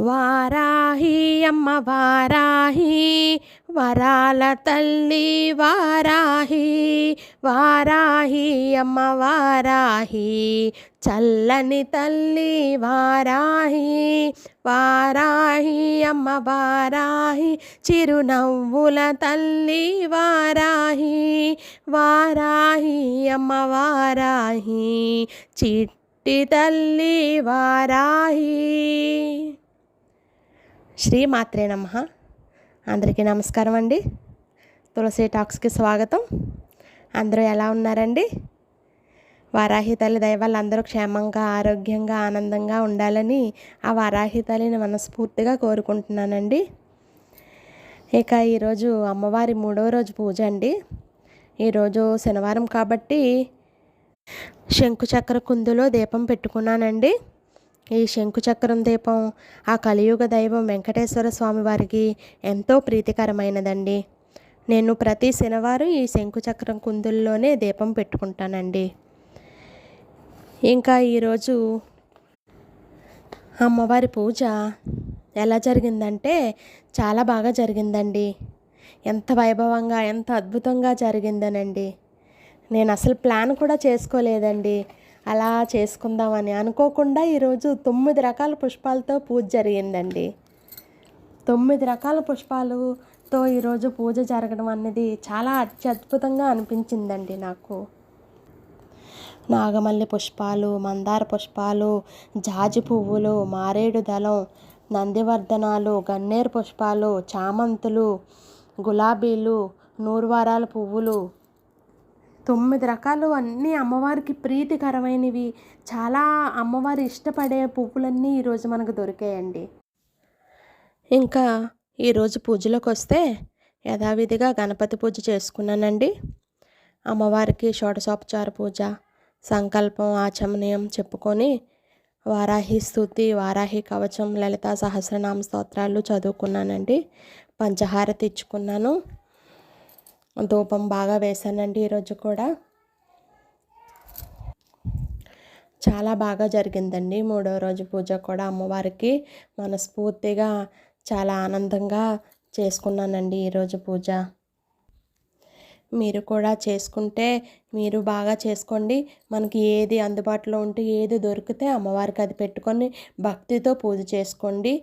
వారాహి అమ్మ వారాహి వరాల తల్లి వారాహి వారాహి అమ్మ వారాహి చల్లని తల్లి వారాహి వారాహి అమ్మ వారాహి చిరునవ్వుల తల్లి వారాహి వారాహి అమ్మ వారాహి చిట్టి తల్లి వారాహి. శ్రీమాత్రే నమ. అందరికీ నమస్కారం అండి. తులసి టాక్స్కి స్వాగతం. అందరూ ఎలా ఉన్నారండి? వారాహి తల్లి దయ అందరూ క్షేమంగా ఆరోగ్యంగా ఆనందంగా ఉండాలని ఆ వారాహి తల్లిని మనస్ఫూర్తిగా కోరుకుంటున్నానండి. ఇక ఈరోజు అమ్మవారి మూడవ రోజు పూజ అండి. ఈరోజు శనివారం కాబట్టి శంకుచక్ర కుందులో దీపం పెట్టుకున్నానండి. ఈ శంకుచక్రం దీపం ఆ కలియుగ దైవం వెంకటేశ్వర స్వామివారికి ఎంతో ప్రీతికరమైనదండి. నేను ప్రతి శనివారం ఈ శంకుచక్రం కుందుల్లోనే దీపం పెట్టుకుంటానండి. ఇంకా ఈరోజు అమ్మవారి పూజ ఎలా జరిగిందంటే చాలా బాగా జరిగిందండి. ఎంత వైభవంగా ఎంత అద్భుతంగా జరిగిందనండి. నేను అసలు ప్లాన్ కూడా చేసుకోలేదండి. అలా చేసుకుందామని అనుకోకుండా ఈరోజు తొమ్మిది రకాల పుష్పాలతో పూజ జరిగిందండి. తొమ్మిది రకాల పుష్పాలతో ఈరోజు పూజ జరగడం అనేది చాలా అత్యద్భుతంగా అనిపించిందండి నాకు. నాగమల్లి పుష్పాలు మందార పుష్పాలు జాజి పువ్వులు మారేడు దళం నందివర్ధనాలు గన్నేరు పుష్పాలు చామంతులు గులాబీలు నూరువారాల పువ్వులు తొమ్మిది రకాలు అన్నీ అమ్మవారికి ప్రీతికరమైనవి. చాలా అమ్మవారు ఇష్టపడే పువ్వులన్నీ ఈరోజు మనకు దొరికాయండి. ఇంకా ఈరోజు పూజలోకి వస్తే యథావిధిగా గణపతి పూజ చేసుకున్నానండి. అమ్మవారికి షోడశోపచార పూజ సంకల్పం ఆచమనీయం చెప్పుకొని వారాహి స్థుతి వారాహి కవచం లలిత సహస్రనామ స్తోత్రాలు చదువుకున్నానండి. పంచహారతి ఇచ్చుకున్నాను ధూపం బాగా వేశానండి ఈరోజు కూడా. చాలా బాగా జరిగిందండి మూడో రోజు పూజ కూడా అమ్మవారికి మనస్ఫూర్తిగా చాలా ఆనందంగా చేసుకున్నానండి ఈరోజు పూజ. మీరు కూడా చేసుకుంటే మీరు బాగా చేసుకోండి. మనకి ఏది అందుబాటులో ఉంటే ఏది దొరికితే అమ్మవారికి అది పెట్టుకొని భక్తితో పూజ చేసుకోండి.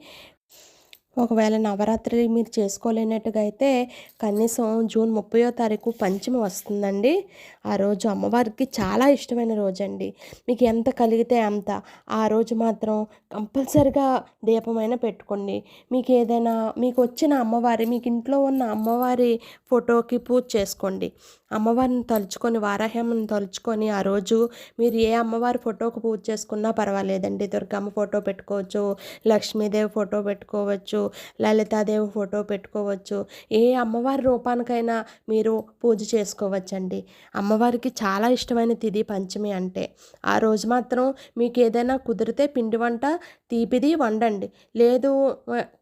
ఒకవేళ నవరాత్రి మీరు చేసుకోలేనట్టుగా అయితే కనీసం జూన్ ముప్పయో తారీఖు పంచమి వస్తుందండి. ఆ రోజు అమ్మవారికి చాలా ఇష్టమైన రోజు అండి మీకు ఎంత కలిగితే అంత. ఆ రోజు మాత్రం కంపల్సరిగా దీపమైన పెట్టుకోండి. మీకు ఏదైనా మీకు వచ్చిన అమ్మవారి మీకు ఇంట్లో ఉన్న అమ్మవారి ఫోటోకి పూజ చేసుకోండి. అమ్మవారిని తలుచుకొని వారాహ్యమని తలుచుకొని ఆ రోజు మీరు ఏ అమ్మవారి ఫోటోకు పూజ చేసుకున్నా పర్వాలేదండి. దుర్గమ్మ ఫోటో పెట్టుకోవచ్చు లక్ష్మీదేవి ఫోటో పెట్టుకోవచ్చు లలితాదేవి ఫోటో పెట్టుకోవచ్చు. ఏ అమ్మవారి రూపానికైనా మీరు పూజ చేసుకోవచ్చండి. అమ్మవారికి చాలా ఇష్టమైన తిది పంచమి అంటే ఆ రోజు మాత్రం మీకు ఏదైనా కుదిరితే పిండి వంట తీపిది వండండి. లేదు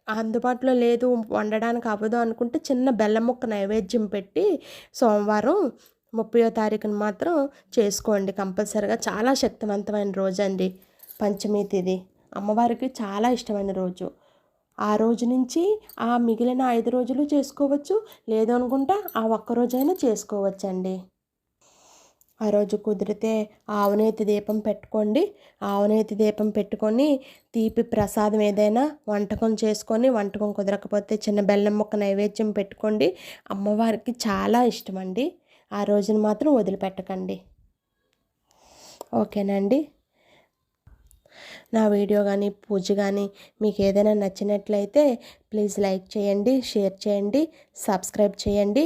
అందుబాటులో లేదు వండడానికి అవ్వదు అనుకుంటే చిన్న బెల్లం ముక్క నైవేద్యం పెట్టి సోమవారం ముప్పయో తారీఖున మాత్రం చేసుకోండి. కంపల్సరిగా చాలా శక్తివంతమైన రోజు అండి పంచమి తిది. అమ్మవారికి చాలా ఇష్టమైన రోజు. ఆ రోజు నుంచి ఆ మిగిలిన ఐదు రోజులు చేసుకోవచ్చు. లేదు అనుకుంటా ఆ ఒక్క రోజైనా చేసుకోవచ్చండి. ఆ రోజు కుదిరితే ఆవునేతి దీపం పెట్టుకోండి. ఆవునేతి దీపం పెట్టుకొని తీపి ప్రసాదం ఏదైనా వంటకం చేసుకొని వంటకం కుదరకపోతే చిన్న బెల్లం ముక్క నైవేద్యం పెట్టుకోండి. అమ్మవారికి చాలా ఇష్టం అండి ఆ రోజున మాత్రం వదిలిపెట్టకండి. ఓకేనండి. నా వీడియో కానీ పూజ కానీ మీకు ఏదైనా నచ్చినట్లయితే ప్లీజ్ లైక్ చేయండి షేర్ చేయండి సబ్స్క్రైబ్ చేయండి.